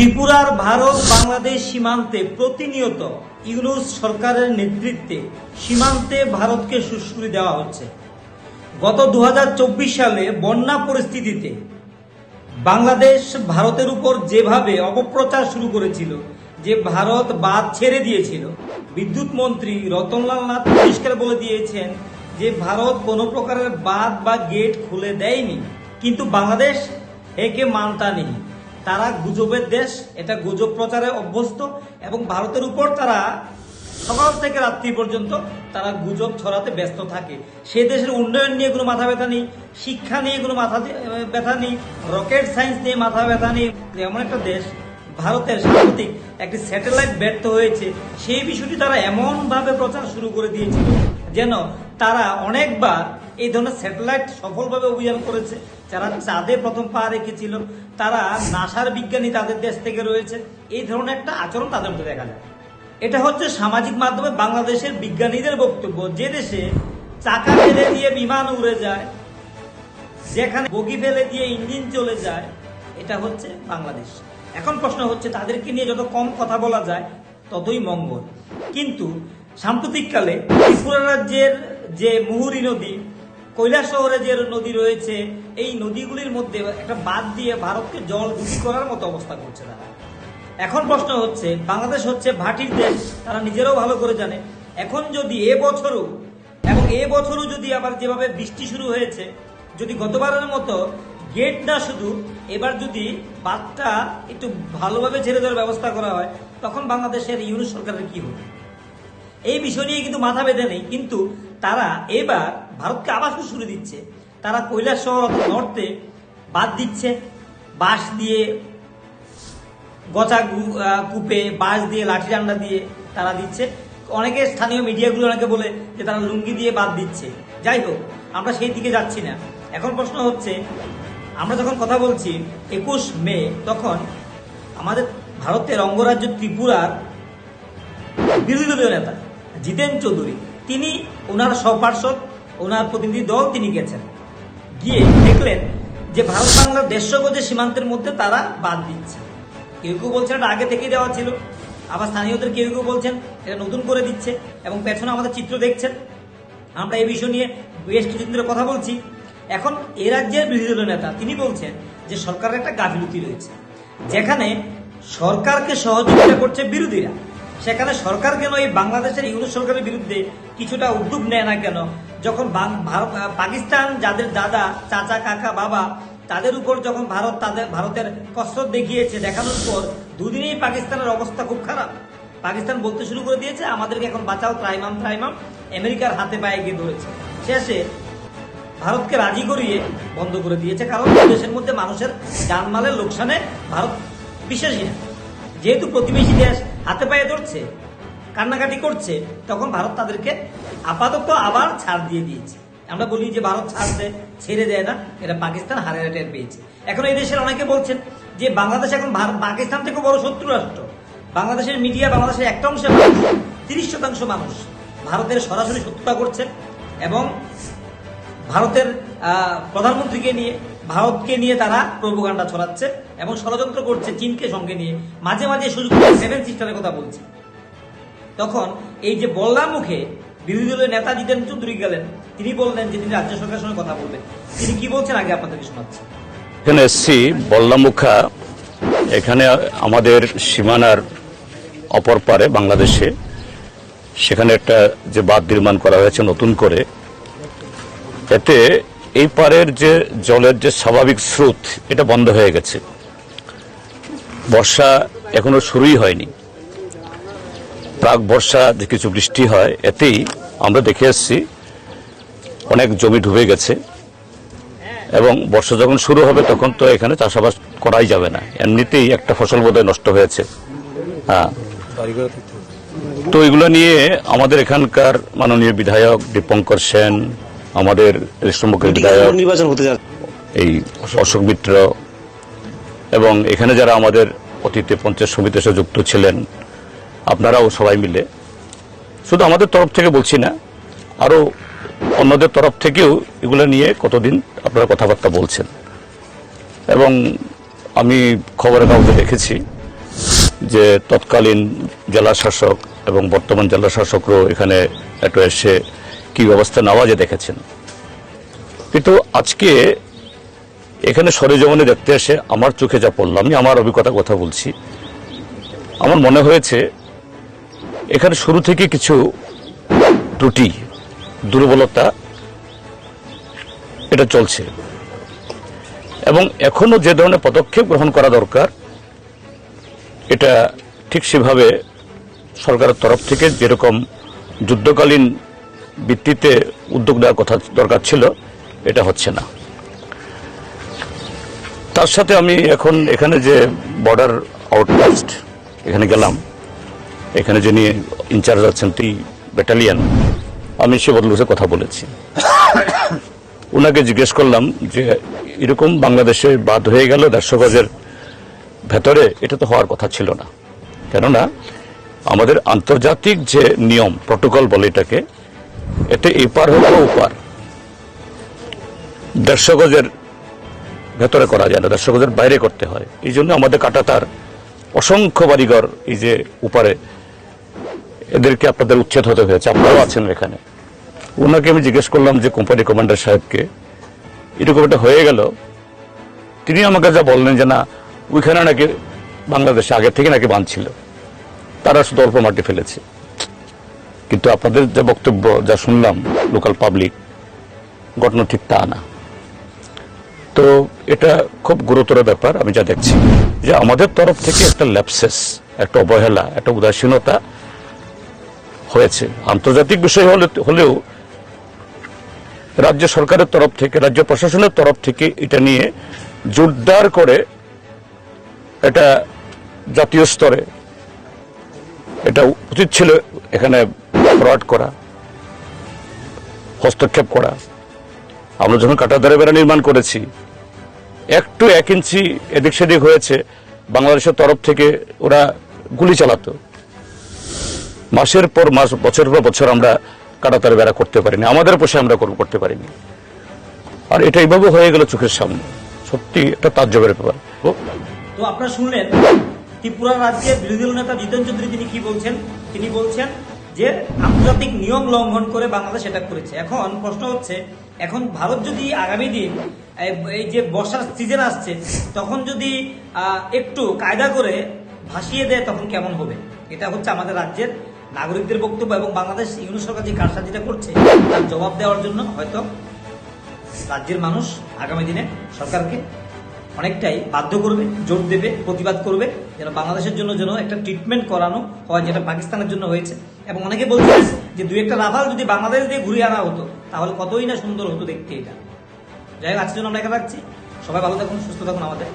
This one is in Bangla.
ত্রিপুরার ভারত বাংলাদেশ সীমান্তে প্রতিনিয়ত ইউনুস সরকারের নেতৃত্বে সীমান্তে ভারতকে সুশ্রুতি দেওয়া হচ্ছে। গত দু হাজার চব্বিশ সালে বন্যা পরিস্থিতিতে বাংলাদেশ ভারতের উপর যেভাবে অপপ্রচার শুরু করেছিল, যে ভারত বাদ ছেড়ে দিয়েছিল, বিদ্যুৎ মন্ত্রী রতনলাল নাথ পরিষ্কার বলে দিয়েছেন যে ভারত কোনো প্রকারের বাঁধ বা গেট খুলে দেয়নি, কিন্তু বাংলাদেশ একে মানতা নেই। তারা গুজবের দেশ, এটা গুজব প্রচারে অভ্যস্ত, এবং ভারতের উপর তারা সকাল থেকে রাত্রি পর্যন্ত তারা গুজব ছড়াতে ব্যস্ত থাকে। সে দেশের উন্নয়ন নিয়ে কোনো মাথা ব্যথা নেই, শিক্ষা নিয়ে কোনো মাথা ব্যথা নেই, রকেট সায়েন্স নিয়ে মাথা ব্যথা নেই। এমন একটা দেশ, ভারতের সাম্প্রতিক একটি স্যাটেলাইট ব্যর্থ হয়েছে, সেই বিষয়টি তারা এমনভাবে প্রচার শুরু করে দিয়েছিল যেন তারা অনেকবার এই ধরনের স্যাটেলাইট সফলভাবে অভিযান করেছে। যারা চাঁদে প্রথম পা রেখেছিল, তারা নাসার বিজ্ঞানী তাদের দেশ থেকে রয়েছে। এই ধরনের একটা আচরণ তাদের মধ্যে দেখা যায়। এটা হচ্ছে সামাজিক মাধ্যমে বাংলাদেশের বিজ্ঞানীদের বক্তব্য। যে দেশে চাকা ফেলে দিয়ে বিমান উড়ে যায়, যেখানে বগি ফেলে দিয়ে ইঞ্জিন চলে যায়, এটা হচ্ছে বাংলাদেশ। এখন প্রশ্ন হচ্ছে, তাদেরকে নিয়ে যত কম কথা বলা যায়, ততই মঙ্গল। কিন্তু সাম্প্রতিককালে ত্রিপুরা রাজ্যের যে মুহুরী নদী কৈলাস শহরে যে নদী রয়েছে, এই নদীগুলির মধ্যে একটা বাদ দিয়ে ভারতকে জল দূষি করার মতো অবস্থা করছে তারা। এখন প্রশ্ন হচ্ছে, বাংলাদেশ হচ্ছে ভাটির দেশ, তারা নিজেরাও ভালো করে জানে। এখন যদি এ বছরও, এবং এ বছরও যদি আবার যেভাবে বৃষ্টি শুরু হয়েছে, যদি গতবারের মতো গেট না শুধু, এবার যদি বাদটা একটু ভালোভাবে ছেড়ে দেওয়ার ব্যবস্থা করা হয়, তখন বাংলাদেশের ইউনিট সরকারের কি হবে? এই বিষয় নিয়ে কিন্তু মাথা বেঁধে নেই, কিন্তু তারা এবার ভারতকে আবার শুরু দিচ্ছে। তারা কৈলাস শহর অথবা নর্থে বাদ দিচ্ছে। বাঁশ দিয়ে গচা কূপে বাঁশ দিয়ে লাঠি ডান্ডা দিয়ে তারা দিচ্ছে। অনেকে স্থানীয় মিডিয়াগুলো অনেকে বলে যে তারা লুঙ্গি দিয়ে বাদ দিচ্ছে। যাই হোক, আমরা সেই দিকে যাচ্ছি না। এখন প্রশ্ন হচ্ছে, আমরা যখন কথা বলছি একুশ মে, তখন আমাদের ভারতের অঙ্গরাজ্য ত্রিপুরার বিরোধী দলীয় নেতা জিতেন চৌধুরী। তিনি ওনার সপার্শ্বদ ওনার প্রতিনিধি দল তিনি গেছেন। গিয়ে দেখলেন যে ভারত বাংলার দেড়শো সীমান্তের মধ্যে তারা বাদ দিচ্ছে। কেউ কেউ বলছেন এটা আগে থেকেই দেওয়া ছিল। আবার স্থানীয়দের কেউ কেউ বলছেন এটা নতুন করে দিচ্ছে এবং পেছনে আমাদের চিত্র দেখছেন। আমরা এই বিষয় নিয়ে বেশ কিছুদিন ধরে কথা বলছি। এখন এ রাজ্যের বিরোধী দলীয় নেতা তিনি বলছেন যে সরকারের একটা গাফিলতি রয়েছে। যেখানে সরকারকে সহযোগিতা করছে বিরোধীরা। সেখানে সরকার কেন এই বাংলাদেশের ইউনিট সরকারের বিরুদ্ধে কিছুটা উদ্যোগ নেয় না কেন? যখন পাকিস্তান যাদের দাদা, চাচা, কাকা, বাবা, তাদের উপর যখন ভারত তাদের, ভারতের কসরত দেখিয়েছে, দেখানোর পর দুদিনেই পাকিস্তানের অবস্থা খুব খারাপ। পাকিস্তান বলতে শুরু করে দিয়েছে, আমাদেরকে এখন বাঁচাও, ত্রাইমাম ত্রাইমাম। আমেরিকার হাতে পায়ে গিয়ে ধরেছে। শেষে ভারতকে রাজি করিয়ে বন্ধ করে দিয়েছে, কারণ দেশের মধ্যে মানুষের জানমালের লোকসানে ভারত বিশ্বাসী না। যেহেতু প্রতিবেশী দেশ হাতে পায়ে ধরছে, কান্নাকাটি করছে, তখন ভারত তাদেরকে আপাতত আবার ছাড় দিয়ে দিয়েছে। আমরা বলি যে ভারত ছাড় দেয় ছেড়ে দেয় না, এটা পাকিস্তান হারে টের পেয়েছে। এখন এই দেশের অনেকে বলছেন যে বাংলাদেশ এখন পাকিস্তান থেকে বড় শত্রু রাষ্ট্র। বাংলাদেশের মিডিয়া বাংলাদেশের একটা অংশে তিরিশ শতাংশ মানুষ ভারতের সরাসরি শত্রুতা করছে এবং ভারতের প্রধানমন্ত্রীকে নিয়ে ভারতকে নিয়ে তারা প্রোপাগান্ডা ছড়াচ্ছে এবং ষড়যন্ত্র করছে চীনকে সঙ্গে নিয়ে। মাঝে মাঝে সুযোগ সেভেন সিস্টারের কথা বলছে। তখন এই যে বললাম মুখে বিরোধী দলের নেতা জিতেন চৌধুরী গেলেন, তিনি বললেন যে তিনি রাজ্য সরকারের সঙ্গে কথা বলবেন। তিনি কি বলছেন আগে আপনাদেরকে শোনাচ্ছি। এখানে এসছি বল্লামুখা এখানে আমাদের সীমানার অপর পারে বাংলাদেশে। সেখানে একটা যে বাঁধ নির্মাণ করা হয়েছে নতুন করে। এতে এই পারের যে জলের যে স্বাভাবিক স্রোত, এটা বন্ধ হয়ে গেছে। বর্ষা এখনও শুরুই হয়নি। প্রাক বর্ষা যে কিছু বৃষ্টি হয়, এতেই আমরা দেখে এসছি অনেক জমি ডুবে গেছে এবং বর্ষা যখন শুরু হবে, তখন তো এখানে চাষাবাদ করাই যাবে না। এমনিতেই একটা ফসল বোধহয় নষ্ট হয়েছে। হ্যাঁ। তো এগুলো নিয়ে আমাদের এখানকার মাননীয় বিধায়ক দীপঙ্কর সেন আমাদের বিধায়ক নির্বাচন হতে এই অশোক মিত্র এবং এখানে যারা আমাদের অতীতে পঞ্চায়েত সমিতির সাথে যুক্ত ছিলেন আপনারাও সবাই মিলে শুধু আমাদের তরফ থেকে বলছি না আরও অন্যদের তরফ থেকেও এগুলো নিয়ে কতদিন আপনারা কথাবার্তা বলছেন। এবং আমি খবরের কাগজে দেখেছি যে তৎকালীন জেলা শাসক এবং বর্তমান জেলা শাসকরাও এখানে একটু এসে কি ব্যবস্থা নেওয়া যে দেখেছেন। কিন্তু আজকে এখানে সরেজমনে দেখতে এসে আমার চোখে যা পড়লাম আমি আমার অভিজ্ঞতা কথা বলছি। আমার মনে হয়েছে এখানে শুরু থেকে কিছু ত্রুটি, দুর্বলতা, এটা চলছে। এবং এখনও যে ধরনের পদক্ষেপ গ্রহণ করা দরকার, এটা ঠিক সেভাবে সরকারের তরফ থেকে যেরকম যুদ্ধকালীন ভিত্তিতে উদ্যোগ নেওয়ার কথা দরকার ছিল, এটা হচ্ছে না। তার সাথে আমি এখন এখানে যে বর্ডার আউটপোস্ট এখানে গেলাম। এখানে যিনি ইনচার্জ আছেন, টি ব্যাটালিয়ান আমি সে বদলুসে কথা বলেছি। ওনাকে জিজ্ঞেস করলাম যে, এরকম বাংলাদেশে বাদ হয়ে গেল দেড়শো ভেতরে, এটা তো হওয়ার কথা ছিল না। কেননা, আমাদের আন্তর্জাতিক যে নিয়ম প্রটোকল বলে এটাকে এতে এপার হোক ওপার দেড়শো গজের ভেতরে করা যায় না, দেড়শো গজের বাইরে করতে হয়। এই জন্য আমাদের কাটাতার অসংখ্য বাড়িঘর এই যে উপারে, এদেরকে আপনাদের উচ্ছেদ হতে হয়েছে, আপনারাও আছেন এখানে। ওনাকে আমি জিজ্ঞেস করলাম যে, কোম্পানি কমান্ডার সাহেবকে, এরকম একটা হয়ে গেল? তিনি আমাকে যা বললেন যে, না, ওইখানে নাকি বাংলাদেশে, আগে থেকে নাকি বাঁধছিল তারা শুধু অল্প মাটি ফেলেছে। কিন্তু আপনাদের যে বক্তব্য, যা শুনলাম লোকাল পাবলিক ঘটনা ঠিক তা না। তো এটা খুব গুরুতর ব্যাপার, আমি যা দেখছি। যে আমাদের তরফ থেকে একটা ল্যাপসেস একটা অবহেলা, একটা উদাসীনতা হয়েছে। আন্তর্জাতিক বিষয় হলে, হলেও রাজ্য সরকারের তরফ থেকে, রাজ্য প্রশাসনের তরফ থেকে এটা নিয়ে জোরদার করে এটা জাতীয় স্তরে, এটা উচিত ছিল এখানে করা হস্তক্ষেপ করা। আমরা যখন কাটাতারে বেড়া নির্মাণ করেছি একটু এক ইঞ্চি এদিক সেদিক হয়েছে বাংলাদেশের তরফ থেকে ওরা গুলি চালাতো। মাসের পর মাস বছর পর বছর আমরা কাটাতার বেড়া করতে পারিনি। আমাদের পোষে আমরা কর- করতে পারিনি। আর এটা এইভাবে হয়ে গেল চোখের সামনে। সত্যি একটা তাজ্জবের ব্যাপার। ও, তো আপনারা শুনলেন ত্রিপুরা রাজ্যের বিরোধী দল নেতা জিতেন চৌধুরী তিনি কি বলছেন? তিনি বলছেন যে আন্তর্জাতিক নিয়ম লঙ্ঘন করে বাংলাদেশ এটা করেছে। এখন প্রশ্ন হচ্ছে, এখন ভারত যদি আগামী দিন, এই- যে বর্ষার সিজন আসছে, তখন যদি একটু কায়দা করে ভাসিয়ে দেয়, তখন কেমন হবে? এটা হচ্ছে আমাদের রাজ্যের নাগরিকদের বক্তব্য এবং বাংলাদেশ ইউনিট সরকার যে কারসাজিটা করছে, তার জবাব দেওয়ার জন্য হয়তো রাজ্যের মানুষ আগামী দিনে সরকারকে অনেকটাই বাধ্য করবে, জোর দেবে, প্রতিবাদ করবে যেন বাংলাদেশের জন্য যেন একটা ট্রিটমেন্ট করানো হয় যেটা পাকিস্তানের জন্য হয়েছে। এবং অনেকে বলছে যে দু একটা রাফাল যদি বাংলাদেশ দিয়ে ঘুরিয়ে আনা হতো, তাহলে কতই না সুন্দর হতো দেখতে এটা। যাই হোক, আজকের জন্য আমরা একা রাখছি। সবাই ভালো থাকুন, সুস্থ থাকুন আমাদের